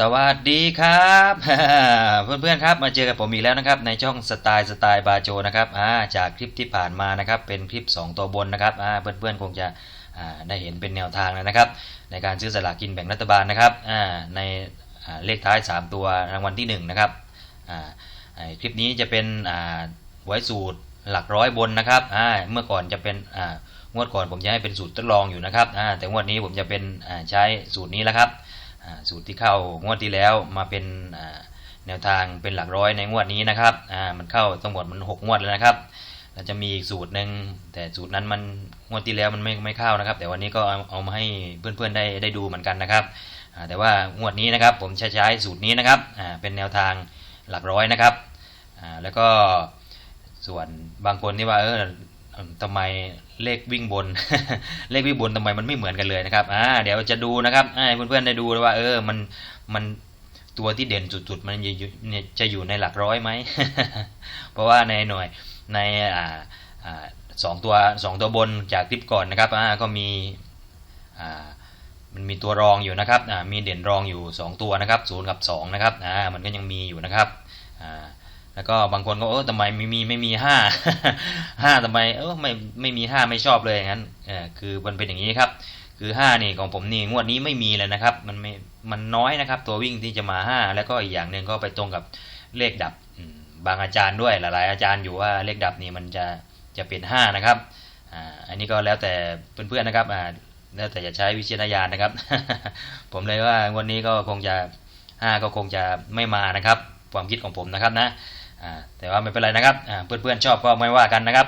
สวัสดีครับ เพื่อนๆครับมาเจอกับผมอีกแล้วนะครับในช่องสไตล์สไตล์บาโจนะครับาจากคลิปที่ผ่านมานะครับเป็นคลิป 2 ตัวบนนะครับเพื่อนๆคงจะได้เห็นเป็นแนวทางแล้วนะครับ ในการซื้อสลากกินแบ่งรัฐบาลนะครับในเลขท้าย 3 ตัวรางวัลที่1นะครับคลิปนี้จะเป็นไว้สูตรหลักร้อยบนนะครับเมื่อก่อนจะเป็นงวดก่อนผมจะให้เป็นสูตรทดลองอยู่นะครับแต่งวดนี้ผมจะเป็นใช้สูตรนี้แล้วครับ สูตรที่เข้างวดที่แล้วมาเป็นแนวทางเป็นหลักร้อยในงวดนี้นะครับมันเข้าทั้งหมดมัน 6 งวดแล้วนะครับแล้วจะมีอีกสูตรหนึ่งแต่สูตรนั้นมันงวดที่แล้วมันไม่ไม่เข้านะครับ แต่วันนี้ก็เอามาให้เพื่อนๆได้ได้ดูเหมือนกันนะครับแต่ว่างวดนี้นะครับผมใช้ใช้สูตรนี้นะครับเป็นแนวทางหลักร้อยนะครับแล้วก็ส่วนบางคนที่ว่าเออทำไม เลขวิ่งบน เลขวิ่งบนทำไมมันไม่เหมือนกันเลยนะครับอ่าเดี๋ยวจะดูนะครับให้เพื่อนๆได้ดูว่า เออมันมันตัวที่เด่นสุดๆมันจะอยู่จะอยู่ในหลักร้อยไหม เพราะว่าในหน่วยในอ่าอ่าสองตัวสองตัวบนจากคลิปก่อนนะครับอ่าก็มีอ่ามันมีตัวรองอยู่นะครับอ่ามีเด่นรองอยู่ 2 ตัวนะครับศูนย์กับ2นะครับอ่ามันก็ยังมีอยู่นะครับอ่า แล้วก็บางคนก็เออทำไมไม่มีไม่มีห้าห้าทำไมเออไม่ไม่มีห้าไม่ชอบเลยอย่างนั้นเออคือมันเป็นอย่างนี้ครับ คือห้านี่ของผมนี่งวดนี้ไม่มีเลยนะครับ มันไม่มันน้อยนะครับ ตัววิ่งที่จะมาห้าแล้วก็อีกอย่างหนึ่งก็ไปตรงกับเลขดับบางอาจารย์ด้วยหลาย ๆ อาจารย์อยู่ว่าเลขดับนี่มันจะจะเป็นห้านะครับอ่าอันนี้ก็แล้วแต่เพื่อนๆนะครับอ่าแล้วแต่จะใช้วิจารณญาณนะครับ ผมเลยว่างวันนี้ก็คงจะห้าก็คงจะไม่มานะครับ ความคิดของผมนะครับนะ แต่ว่าไม่เป็นไรนะครับอ่าเพื่อนๆชอบก็ไม่ว่ากันนะครับ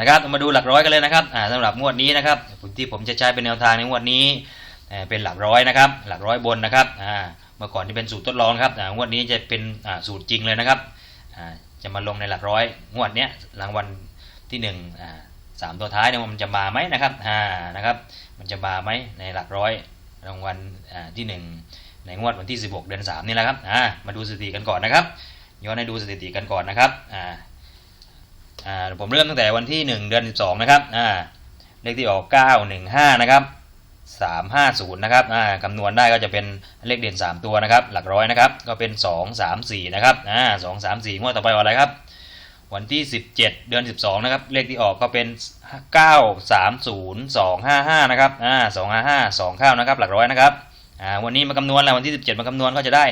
นะครับมาดูหลักร้อยกันเลยนะครับอ่าสำหรับงวดนี้นะครับที่ผมจะใช้เป็นแนวทางในงวดนี้เป็นหลักร้อยนะครับ หลักร้อยบนนะครับอ่าเมื่อก่อนที่เป็นสูตรทดลองครับงวดนี้จะเป็นสูตรจริงเลยนะครับจะมาลงในหลักร้อยงวดเนี้ยรางวัลที่หนึ่งสามตัวท้ายเนี่ยมันจะมาไหมนะครับนะครับมันจะมาไหมในหลักร้อยรางวัลที่หนึ่งในงวดวันที่ 16 เดือน3นี่แหละครับมาดูสถิติกันก่อนนะครับ ย้อนให้ดูสถิติกันก่อนนะครับอ่าอ่าผมเริ่มตั้งแต่วันที่ 1 เดือน 12 นะครับอ่าเลขที่ออก 915 นะครับ 350 นะครับอ่าคำนวณได้ก็จะเป็นเลขเด่น 3 ตัวนะครับ หลักร้อยนะครับ ก็เป็น 2 3 4 นะครับอ่า2 3 4งวดต่อไปวันอะไรครับ วันที่ 17 เดือน 12 นะครับ เลขที่ออกก็เป็น 9 3 0 2 5 5 นะครับอ่า2 5 5 2เข้านะครับ หลักร้อยนะครับอ่าวันนี้มาคำนวณแล้ววันที่ 17 มาคำนวณก็จะได้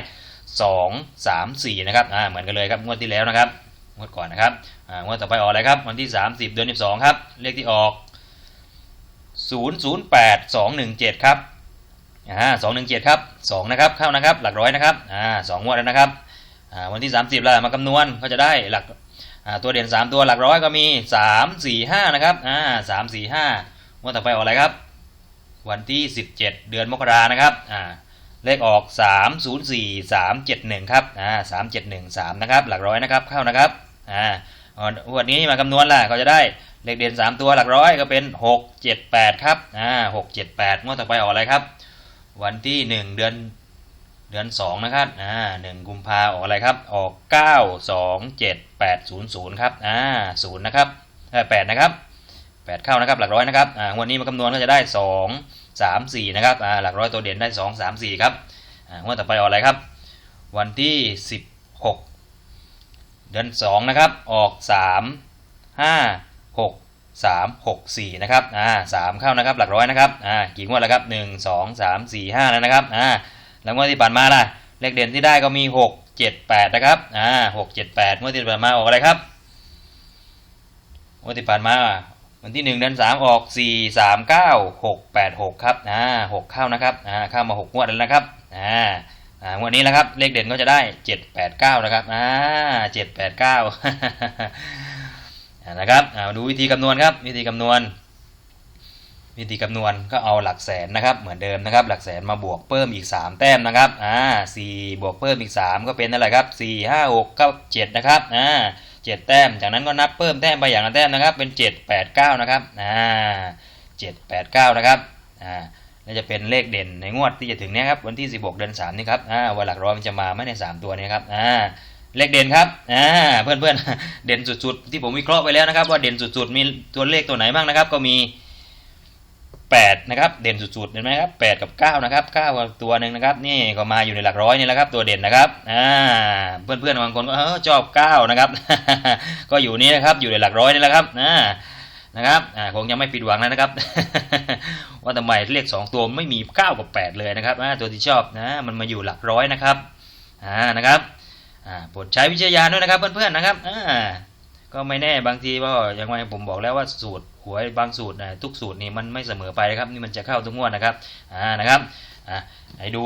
สองสามสี่นะครับอ่าเหมือนกันเลยครับงวดที่แล้วนะครับงวดก่อนนะครับอ่างวดต่อไปออกอะไรครับวันที่สามสิบเดือนสิบสองครับเลขที่ออกศูนย์ศูนย์แปดสองหนึ่งเจ็ดครับอ่าสองหนึ่งเจ็ดครับสองนะครับเข้านะครับหลักร้อยนะครับอ่าสองงวดแล้วนะครับอ่าวันที่สามสิบแล้วมาคำนวณก็จะได้หลักอ่าตัวเด่นสามตัวหลักร้อยก็มีสามสี่ห้านะครับอ่าสามสี่ห้างวดต่อไปออกอะไรครับ วันที่สิบเจ็ดเดือนมกรานะครับอ่า เลขออก 3 0 4 3 7 1 ครับ อ่า 3 7 1 3 นะครับ หลักร้อยนะครับ เข้านะครับ อ่าวันนี้มาคำนวณล่ะ ก็จะได้เลขเด่น 3 ตัวหลักร้อยก็เป็น 6 7 8 ครับ อ่า 6 7 8งวดต่อไปออกอะไรครับ วันที่ 1 เดือน เดือน 2 นะครับ อ่า 1 กุมภาออกอะไรครับ ออก 9 2 7 8 0 0 ครับ อ่า 0 นะครับ8นะครับ 8 เข้านะครับ หลักร้อยนะครับ อ่า วันนี้มาคำนวณก็จะได้ 2 สามสี่นะครับหลักร้อยตัวเด่นได้สองสามสี่ครับงวดต่อไปออกอะไรครับ วันที่สิบหกเดือนสองนะครับ ออกสามห้าหกสามหกสี่นะครับอ่าสามเข้านะครับหลักร้อยนะครับอ่ากี่งวดแล้วครับหนึ่งสองสามสี่ห้าแล้วนะครับอ่าแล้วงวดที่ผ่านมาล่ะเลขเด่นที่ได้ก็มีหกเจ็ดแปดนะครับอ่าหกเจ็ดแปดงวดที่ผ่านมาออกอะไรครับงวดที่ผ่านมา วันที่หนึ่งเดือนสามออกสี่สามเก้าหกแปดหกครับอ่าหกเข้านะครับอ่าเข้ามาหกงวดแล้วนะครับอ่าอ่างวดนี้นะครับ เลขเด่นก็จะได้เจ็ดแปดเก้านะครับอ่าเจ็ดแปดเก้านะครับอ่าดูวิธีคำนวณครับ วิธีคำนวณ วิธีคำนวณก็เอาหลักแสนนะครับ เหมือนเดิมนะครับ หลักแสนมาบวกเพิ่มอีก 3 แต้มนะครับอ่าสี่บวกเพิ่มอีก 3 ก็เป็นอะไรครับสี่ห้าหกเจ็ดนะครับอ่า เจ็ดแต้ม จากนั้นก็นับเพิ่มแต้มไปอย่างละแต้มนะครับ เป็นเจ็ดแปดเก้านะครับอ่าเจ็ดแปดเก้านะครับอ่าน่าจะเป็นเลขเด่นในงวดที่จะถึงเนี้ยครับวันที่สิบหกเดือนสามนี่ครับอ่าวันหลักร้อยมันจะมาไหมในสามตัวนี้ครับอ่าเลขเด่นครับอ่าเพื่อนเพื่อนๆเด่นสุดๆ ที่ผมวิเคราะห์ไปแล้วนะครับ ว่าเด่นสุดๆ มีตัวเลขตัวไหนบ้างนะครับ ก็มี 8นะครับเด่นสุดๆเห็นไหมครับ8กับ9นะครับ9กับตัวหนึ่งนะครับนี่ก็มาอยู่ในหลักร้อยนี่แหละครับตัวเด่นนะครับอ่าเพื่อนๆบางคนก็เออชอบ9นะครับก็อยู่นี่นะครับอยู่ในหลักร้อยนี่แหละครับอ่านะครับอ่าคงยังไม่ผิดหวังแล้วนะครับ ว่าทำไมเลข2ตัวไม่มี 9 กับ 8 เลยนะครับอ่าตัวที่ชอบนะมันมาอยู่หลักร้อยนะครับอ่านะครับอ่าโปรดใช้วิจารณญาณด้วยนะครับเพื่อนๆนะครับอ่าก็ไม่แน่บางทีก็อย่างไรผมบอกแล้วว่าสูตร หวยบางสูตรนะทุกสูตรนี่มันไม่เสมอไปนะครับนี่มันจะเข้าทุกงวดนะครับอ่านะครับอ่าให้ดู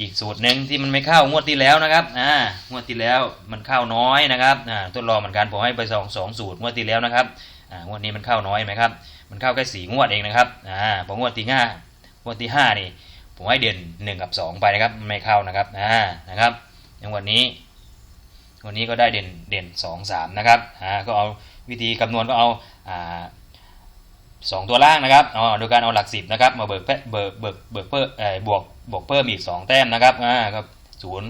อีกสูตรหนึ่งที่มันไม่เข้างวดที่แล้วนะครับอ่างวดที่แล้วมันเข้าน้อยนะครับอ่าทดลองเหมือนกันผมให้ไปสองสองสูตรงวดที่แล้วนะครับอ่างวดนี้มันเข้าน้อยไหมครับมันเข้าแค่สี่งวดเองนะครับอ่าพองวดที่ห้างวดที่ห้านี่ผมให้เด่นหนึ่งกับสองไปนะครับไม่เข้านะครับอ่านะครับอย่างวันนี้วันนี้ก็ได้เด่นเด่นสองสามนะครับอ่าก็เอาวิธีคำนวณก็เอาอ่า สองตัวล่างนะครับอ๋อโดยการเอาหลักสิบนะครับมาเบิกเพิ่มเบิกเบิกเบิกเพิ่มเอ่อบวกบวกเพิ่มอีกสองแต้มนะครับอ่าก็ศูนย์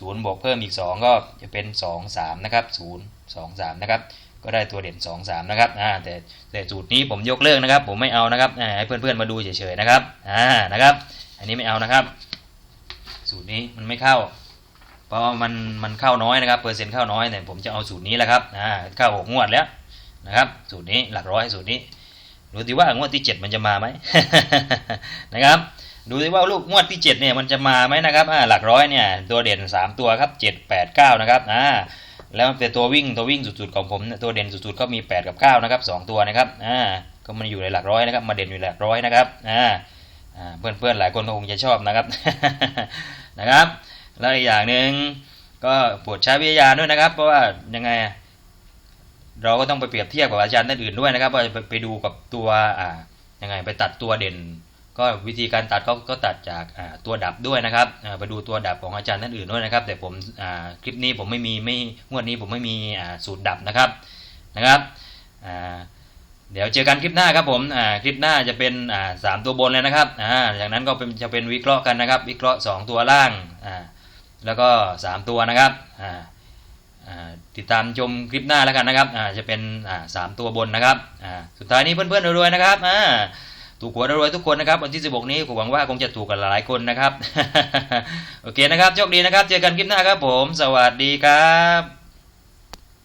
ศูนย์บวกเพิ่มอีกสองก็จะเป็นสองสามนะครับศูนย์สองสามนะครับก็ได้ตัวเด่นสองสามนะครับอ่าแต่แต่สูตรนี้ผมยกเลิกนะครับ ผมไม่เอานะครับอ่าให้เพื่อนๆมาดูเฉยๆนะครับอ่านะครับ อันนี้ไม่เอานะครับ สูตรนี้มันไม่เข้า เพราะมันมันเข้าน้อยนะครับเปอร์เซ็นต์เข้าน้อยเนี่ยผมจะเอาสูตรนี้แหละครับอ่าเข้าหกงวดแล้วนะครับ สูตรนี้หลักร้อยสูตรนี้ ดูสิว่างวดที่เจ็ดมันจะมาไหมนะครับดูสิว่าลูกงวดที่เจ็ดเนี่ยมันจะมาไหมนะครับหลักร้อยเนี่ยตัวเด่นสามตัวครับเจ็ดแปดเก้านะครับอ่าแล้วเป็นตัววิ่งตัววิ่งสุดๆของผมตัวเด่นสุดๆก็มีแปดกับเก้านะครับสองตัวนะครับอ่าก็มันอยู่ในหลักร้อยนะครับมาเด่นอยู่หลักร้อยนะครับอ่าเพื่อนๆหลายคนก็คงจะชอบนะครับนะครับ แล้วอีกอย่างหนึ่งก็โปรดใช้วิทยาด้วยนะครับ เพราะว่ายังไง เราก็ต้องไปเปรียบเทียบกับอาจารย์ท่านอื่นด้วยนะครับว่าไปไปดูกับตัวอ่ายังไงไปตัดตัวเด่น ก็วิธีการตัดก็ก็ตัดจากอ่าตัวดับด้วยนะครับไปดูตัวดับของอาจารย์ท่านอื่นด้วยนะครับ แต่ผมอ่าคลิปนี้ผมไม่มีไม่งวดนี้ผมไม่มีอ่าสูตรดับนะครับนะครับอ่าเดี๋ยวเจอกันคลิปหน้าครับผมอ่าคลิปหน้าจะเป็นอ่าสามตัวบนเลยนะครับอ่าจากนั้นก็เป็นจะเป็นวิเคราะห์กันนะครับ วิเคราะห์สองตัวล่างอ่าแล้วก็สามตัวนะครับอ่า ติดตามชมคลิปหน้าแล้วกันนะครับจะเป็นสามตัวบนนะครับสุดท้ายนี้เพื่อนๆรวยๆนะครับถูกหวยรวยทุกคนนะครับวันที่ 16 นี้ผมหวังว่าคงจะถูกกันหลายๆคนนะครับ โอเคนะครับโชคดีนะครับ เจอกันคลิปหน้าครับผม สวัสดีครับ